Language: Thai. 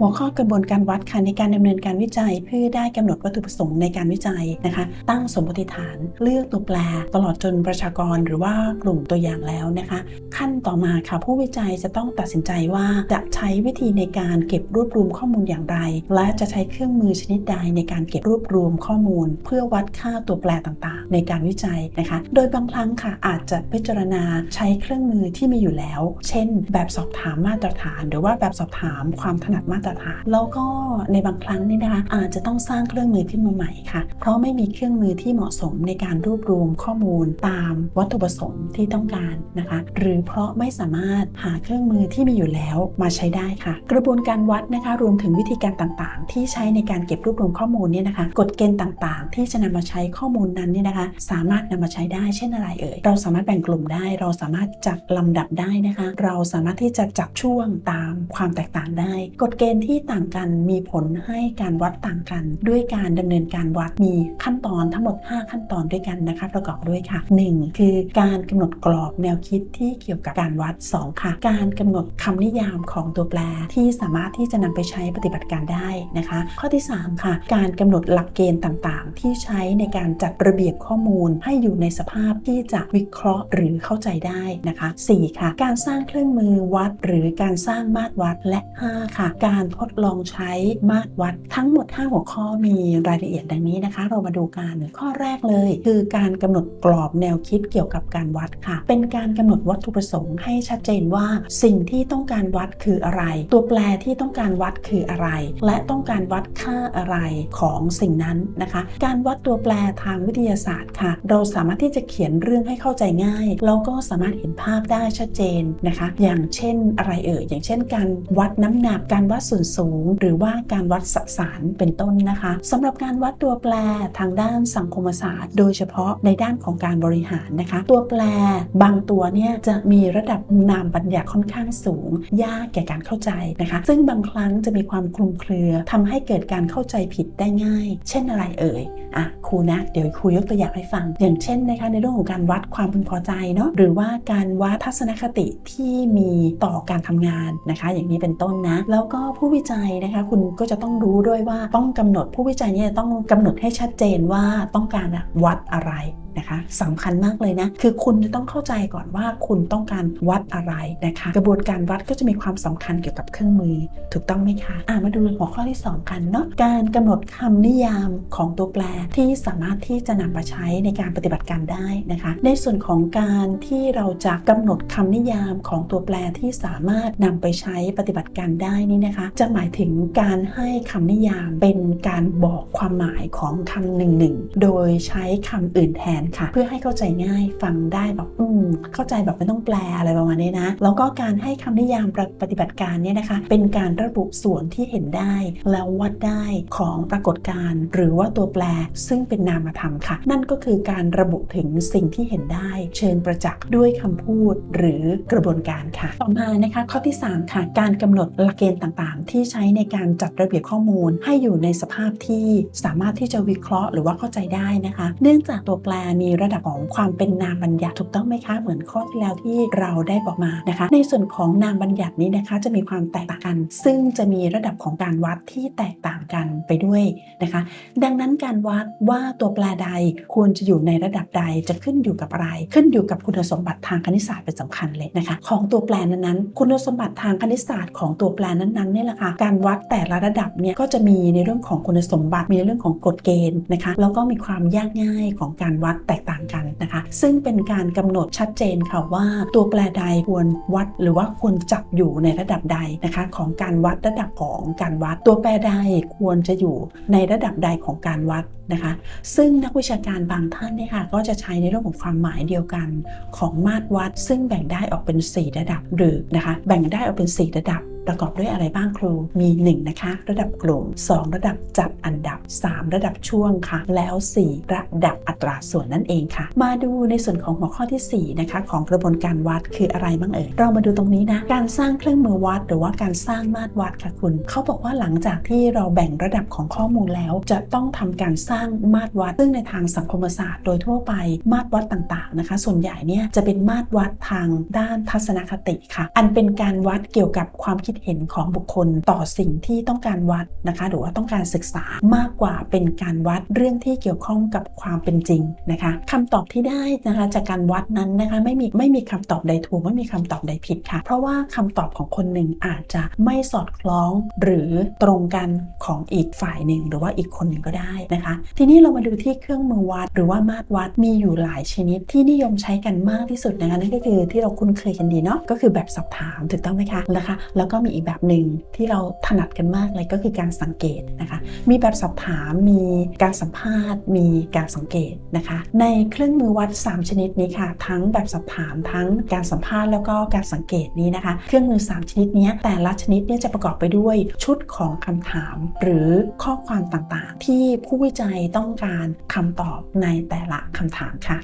หัวข้อกระบวนการวัดค่ะในการดำเนินการวิจัย เพื่อได้กำหนดวัตถุประสงค์ในการวิจัยนะคะ ตั้งสมมติฐาน เลือกตัวแปร ตลอดจนประชากรหรือว่ากลุ่มตัวอย่างแล้วนะคะ ขั้นต่อมาค่ะผู้วิจัยจะต้องตัดสินใจว่าจะใช้วิธีในการเก็บรวบรวมข้อมูลอย่างไร และจะใช้เครื่องมือชนิดใดในการเก็บรวบรวมข้อมูล เพื่อวัดค่าตัวแปรต่างๆ ในการวิจัยนะคะ โดยบางครั้งค่ะอาจจะพิจารณาใช้เครื่องมือที่มีอยู่แล้ว เช่น แบบสอบถามมาตรฐาน หรือว่าแบบสอบถามความถนัดมาตรฐานแล้วก็ในบางครั้งนี่นะคะอาจจะต้องสร้างเครื่องมือขึ้นมาใหม่ค่ะ เพราะไม่มีเครื่องมือที่เหมาะสมในการรวบรวมข้อมูลตามวัตถุประสงค์ที่ต้องการนะคะ หรือเพราะไม่สามารถหาเครื่องมือที่มีอยู่แล้วมาใช้ได้ค่ะ กระบวนการวัดนะคะรวมถึงวิธีการต่างๆ ที่ใช้ในการเก็บรวบรวมข้อมูลเนี่ยนะคะ กฎเกณฑ์ต่างๆ ที่จะนำมาใช้ข้อมูลนั้นเนี่ยนะคะ สามารถนำมาใช้ได้เช่นอะไรเอ่ยเราสามารถแบ่งกลุ่มได้ เราสามารถจัดลำดับได้นะคะ เราสามารถที่จะจับช่วงตามความแตกต่างได้ กฎเกณฑ์ที่ต่างกันมีผลให้การวัดต่างกัน ด้วยการดำเนินการวัดมีขั้นตอนทั้งหมด 5 ขั้นตอนด้วยกันนะคะประกอบด้วยค่ะ 1. คือการกำหนดกรอบแนวคิดที่เกี่ยวกับการวัด 2 ค่ะ การกำหนดคำนิยามของตัวแปรที่สามารถที่จะนำไปใช้ปฏิบัติการได้นะคะ ข้อที่ 3 ค่ะ การกำหนดหลักเกณฑ์ต่างๆ ที่ใช้ในการจัดระเบียบข้อมูล ให้อยู่ในสภาพที่จะวิเคราะห์หรือเข้าใจได้นะคะ 4. ค่ะ การสร้างเครื่องมือวัด หรือการสร้างมาตรวัดและ 5 ค่ะ การทดลองใช้มาตรวัดทั้งหมด 5 หัวข้อมีรายละเอียดดังนี้นะคะ เรามาดูกันข้อแรกเลย คือการกำหนดกรอบแนวคิดเกี่ยวกับการวัดค่ะ เป็นการกำหนดวัตถุประสงค์ให้ชัดเจนว่า สิ่งที่ต้องการวัดคืออะไร ตัวแปรที่ต้องการวัดคืออะไร และต้องการวัดค่าอะไรของสิ่งนั้นนะคะ การวัดตัวแปรทางวิทยาศาสตร์ค่ะ เราสามารถที่จะเขียนเรื่องให้เข้าใจง่ายแล้วก็สามารถเห็นภาพได้ชัดเจนนะคะ อย่างเช่นอะไรเอ่ยอย่างเช่น การวัดน้ำหนักการวัดส่วนสูง หรือว่าการวัดสสารเป็นต้นนะคะสำหรับการวัดตัวแปรทางด้านสังคมศาสตร์ โดยเฉพาะในด้านของการบริหารนะคะ ตัวแปรบางตัวเนี่ยจะมีระดับนามบัญญัติค่อนข้างสูง ยากแก่การเข้าใจนะคะ ซึ่งบางครั้งจะมีความคลุมเครือทำให้เกิดการเข้าใจผิดได้ง่าย เช่นอะไรเอ่ยอะครูนะเดี๋ยวครูยกตัวอย่างให้ฟัง อย่างเช่นนะคะในเรื่องของการวัดความพึงพอใจเนาะหรือว่าการวัดทัศนคติที่มีต่อการทำงานนะคะ อย่างนี้เป็นต้นนะ แล้วก็ผูู้้วิจัยนะคะคุณก็จะต้องรู้ด้วยว่าต้องกำหนดผู้วิจัยเนี่ยต้องกำหนดให้ชัดเจนว่าต้องการวัดอะไร นะคะสำคัญมากเลยนะ คือคุณจะต้องเข้าใจก่อนว่าคุณต้องการวัดอะไรนะคะ กระบวนการวัดก็จะมีความสำคัญเกี่ยวกับเครื่องมือ ถูกต้องไหมคะอ่ามาดูหัวข้อที่ 2 กันเนาะการกำหนดคำนิยามของตัวแปรที่สามารถที่จะนำมาใช้ในการปฏิบัติการได้นะคะ ในส่วนของการที่เราจะกำหนดคำนิยามของตัวแปรที่สามารถนำไปใช้ปฏิบัติการได้นี่นะคะ จะหมายถึงการให้คำนิยามเป็นการบอกความหมายของคำหนึ่งหนึ่งโดยใช้คำอื่นแทนค่ะ เพื่อให้เข้าใจง่ายฟังได้แบบอืมเข้าใจแบบไม่ต้องแปลอะไรประมาณนี้นะ แล้วก็การให้คำนิยามปฏิบัติการเนี่ยนะคะ เป็นการระบุส่วนที่เห็นได้ แล้ววัดได้ของปรากฏการณ์หรือว่าตัวแปรซึ่งเป็นนามธรรมค่ะ นั่นก็คือการระบุถึงสิ่งที่เห็นได้ เชิญประจักษ์ด้วยคำพูดหรือกระบวนการค่ะ ต่อมานะคะข้อที่ 3 ค่ะ การกำหนดหลักเกณฑ์ต่างๆ ที่ใช้ในการจัดระเบียบข้อมูล ให้อยู่ในสภาพที่สามารถที่จะวิเคราะห์หรือว่าเข้าใจได้นะคะ เนื่องจากตัวแปรมีระดับของความเป็นนามบัญญัติถูกต้องไหมคะเหมือนข้อที่แล้วที่เราได้บอกมานะคะ ในส่วนของนามบัญญัตินี้นะคะ จะมีความแตกต่างกัน ซึ่งจะมีระดับของการวัดที่แตกต่างกันไปด้วยนะคะ ดังนั้นการวัดว่าตัวแปรใดควรจะอยู่ในระดับใดจะขึ้นอยู่กับอะไร ขึ้นอยู่กับคุณสมบัติทางคณิตศาสตร์เป็นสำคัญเลยนะคะ ของตัวแปรนั้นๆ คุณสมบัติทางคณิตศาสตร์ของตัวแปรนั้นๆเนี่ยแหละค่ะการวัดแต่ละระดับเนี่ยก็จะมีในเรื่องของคุณสมบัติมีในเรื่องของกฎเกณฑ์นะคะแล้วก็มีความยากง่ายของการวัดแตกต่างกันนะคะ ซึ่งเป็นการกำหนดชัดเจนค่ะว่า ตัวแปรใดควรวัดหรือว่าควรจับอยู่ในระดับใดนะคะ ของการวัดระดับของการวัด ตัวแปรใดควรจะอยู่ในระดับใดของการวัดนะคะ ซึ่งนักวิชาการบางท่านเนี่ยค่ะก็จะใช้ในเรื่องของความหมายเดียวกันของมาตรวัด ซึ่งแบ่งได้ออกเป็น 4 ระดับหรือนะคะ แบ่งได้ออกเป็น 4 ระดับ ประกอบด้วยอะไรบ้างครูมี 1 นะคะ ระดับกลุ่ม 2 ระดับจัดอันดับ 3 ระดับช่วงค่ะ แล้ว 4 ระดับอัตราส่วนนั่นเองค่ะ มาดูในส่วนของหัวข้อที่ 4 นะคะ ของกระบวนการวัดคืออะไรบ้างเอ่ยเรามาดูตรงนี้นะการสร้างเครื่องมือวัด หรือว่าการสร้างมาตรวัดค่ะคุณเขาบอกว่าหลังจากที่เราแบ่งระดับของข้อมูลแล้ว จะต้องทำการสร้างมาตรวัด ซึ่งในทางสังคมศาสตร์ โดยทั่วไปมาตรวัดต่างๆนะคะ ส่วนใหญ่เนี่ยจะเป็นมาตรวัดทางด้านทัศนคติค่ะ อันเป็นการวัดเกี่ยวกับความคิดเห็นของบุคคลต่อสิ่งที่ต้องการวัดนะคะ หรือว่าต้องการศึกษามากกว่าเป็นการวัดเรื่องที่เกี่ยวข้องกับความเป็นจริงนะคะคำตอบที่ได้นะคะจากการวัดนั้นนะคะไม่มีไม่มีคำตอบใดถูกไม่มีคำตอบใดผิดค่ะ เพราะว่าคำตอบของคนหนึ่งอาจจะไม่สอดคล้องหรือตรงกันของอีกฝ่ายหนึ่งหรือว่าอีกคนหนึ่งก็ได้นะคะ ทีนี้เรามาดูที่เครื่องมือวัด หรือว่ามาตรวัดมีอยู่หลายชนิดที่นิยมใช้กันมากที่สุดนะคะนั่นก็คือที่เราคุ้นเคยกันดีเนาะก็คือแบบสอบถามถูกต้องไหมคะนะคะ แล้วก็มีอีกแบบหนึ่งที่เราถนัดกันมากเลยก็คือการสังเกตนะคะ มีแบบสอบถาม มีการสัมภาษณ์ มีการสังเกตนะคะ ในเครื่องมือวัด 3 ชนิดนี้ค่ะ ทั้งแบบสอบถามทั้งการสัมภาษณ์แล้วก็การสังเกตนี้นะคะ เครื่องมือ 3 ชนิดนี้แต่ละชนิดเนี่ยจะประกอบไปด้วยชุดของคำถาม หรือข้อความต่างๆ ที่ผู้วิจัยต้องการคำตอบในแต่ละคำถามค่ะ